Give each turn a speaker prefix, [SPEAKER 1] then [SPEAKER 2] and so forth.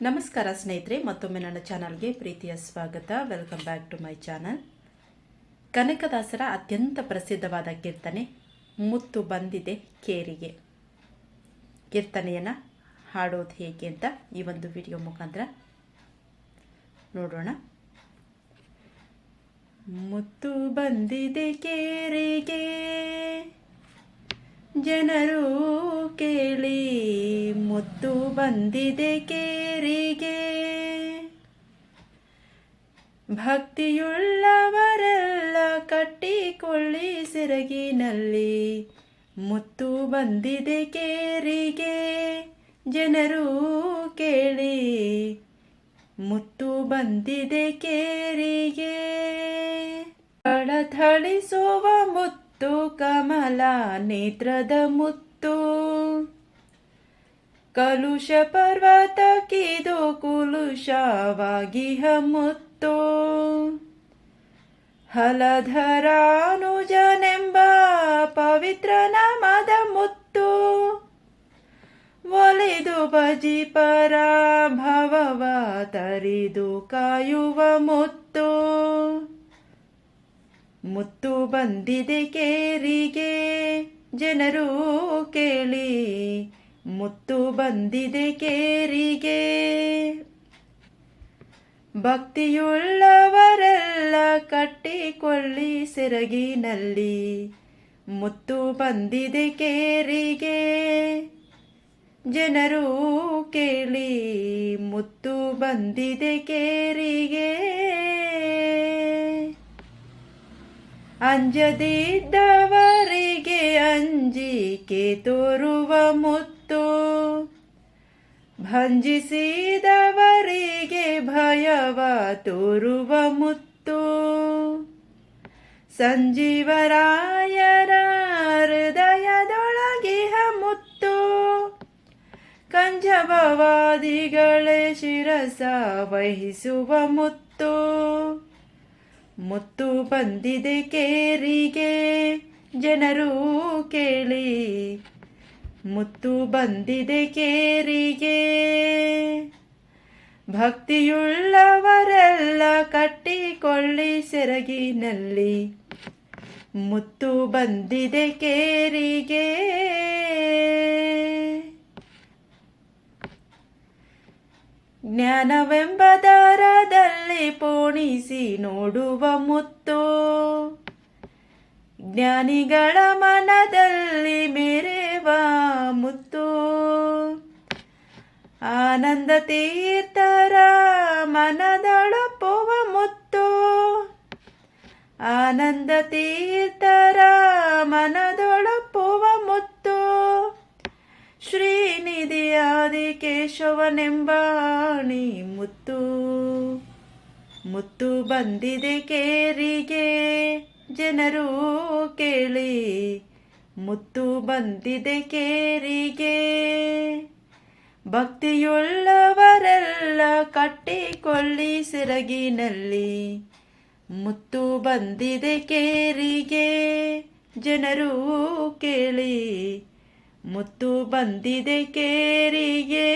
[SPEAKER 1] ನಮಸ್ಕಾರ ಸ್ನೇಹಿತರೆ, ಮತ್ತೊಮ್ಮೆ ನನ್ನ ಚಾನಲ್ಗೆ ಪ್ರೀತಿಯ ಸ್ವಾಗತ. Welcome back to my channel ಕನಕದಾಸರ ಅತ್ಯಂತ ಪ್ರಸಿದ್ಧವಾದ ಕೀರ್ತನೆ, ಮುತ್ತು ಬಂದಿದೆ ಕೇರಿಗೆ. ಕೀರ್ತನೆಯನ್ನು ಹಾಡೋದು ಹೇಗೆ ಅಂತ ಈ ಒಂದು ವಿಡಿಯೋ ಮುಖಾಂತರ ನೋಡೋಣ. ಮುತ್ತು ಬಂದಿದೆ ಕೇರಿಗೆ. ಜನರು ಕೇಳಿ ಮುತ್ತು ಬಂದಿದೆ ಕೇರಿಗೆ. ಭಕ್ತಿಯುಳ್ಳವರೆಲ್ಲ ಕಟ್ಟಿಕೊಳ್ಳಿ ಸೆರಗಿನಲ್ಲಿ ಮುತ್ತು ಬಂದಿದೆ ಕೇರಿಗೆ. ಜನರು ಕೇಳಿ ಮುತ್ತು ಬಂದಿದೆ ಕೇರಿಗೆ. ಅಳಥಳಿಸುವ ಮುತ್ತು ಕಮಲ ನೇತ್ರದ ಮುತ್ತು. ಕಲುಷ ಪರ್ವತ ಕಿದು ಕುಲುಷವಾಗಿಹ ಮುತ್ತು. ಹಲಧರಾನುಜನೆಂಬ ಪವಿತ್ರ ನಾಮದ ಮುತ್ತು. ಒಲಿದು ಬಜಿ ಪರಾಭವವ ತರಿದು ಕಾಯುವ ಮುತ್ತು. ಮುತ್ತು ಬಂದಿದೆ ಕೇರಿಗೆ, ಜನರು ಕೇಳಿ. ಮುತ್ತು ಬಂದಿದೆ ಕೇರಿಗೆ. ಭಕ್ತಿಯುಳ್ಳವರೆಲ್ಲ ಕಟ್ಟಿಕೊಳ್ಳಿ ಸೆರಗಿನಲ್ಲಿ. ಮುತ್ತು ಬಂದಿದೆ ಕೇರಿಗೆ, ಜನರು ಕೇಳಿ. ಮುತ್ತು ಬಂದಿದೆ ಕೇರಿಗೆ. ಅಂಜದಿದ್ದವರಿಗೆ ಅಂಜಿಕೆ ತೋರುವ ಮುತ್ತು. ಭಂಜಿಸಿದವರಿಗೆ ಭಯವ ತೋರುವ ಮುತ್ತು. ಸಂಜೀವರಾಯರ ಹೃದಯದೊಳಗಿಹ ಮುತ್ತು. ಕಂಜಭವಾದಿಗಳೇ ಶಿರಸ ವಹಿಸುವ ಮುತ್ತು. ಮುತ್ತು ಬಂದಿದೆ ಕೇರಿಗೆ ಜನರು ಕೇಳಿ. ಮುತ್ತು ಬಂದಿದೆ ಕೇರಿಗೆ ಭಕ್ತಿಯುಳ್ಳವರೆಲ್ಲ ಕಟ್ಟಿಕೊಳ್ಳಿ ಸೆರಗಿನಲ್ಲಿ. ಮುತ್ತು ಬಂದಿದೆ ಕೇರಿಗೆ ಜ್ಞಾನವೆಂಬ ದಾರದಲ್ಲಿ ಪೋಣಿಸಿ ನೋಡುವ ಮುತ್ತು. ಜ್ಞಾನಿಗಳ ಮನದಲ್ಲಿ ಮೆರೆವ ಮುತ್ತು. ಆನಂದ ತೀರ್ಥರ ಮನದೊಳಪುವ ಮುತ್ತು. ಆನಂದ ತೀರ್ಥರ ಮನದೊಳಪುವ ಮುತ್ತು ಶ್ರೀನಿಧಿಯಾದಿ ಕೇಶವನೆಂಬಾಣಿ ಮುತ್ತು. ಮುತ್ತು ಬಂದಿದೆ ಕೇರಿಗೆ, ಜನರು ಕೇಳಿ. ಮುತ್ತು ಬಂದಿದೆ ಕೇರಿಗೆ. ಭಕ್ತಿಯುಳ್ಳವರೆಲ್ಲ ಕಟ್ಟಿಕೊಳ್ಳಿ ಸೆರಗಿನಲ್ಲಿ. ಮುತ್ತು ಬಂದಿದೆ ಕೇರಿಗೆ, ಜನರು ಕೇಳಿ. ಮುತ್ತು ಬಂದಿದೆ ಕೇರಿಗೆ.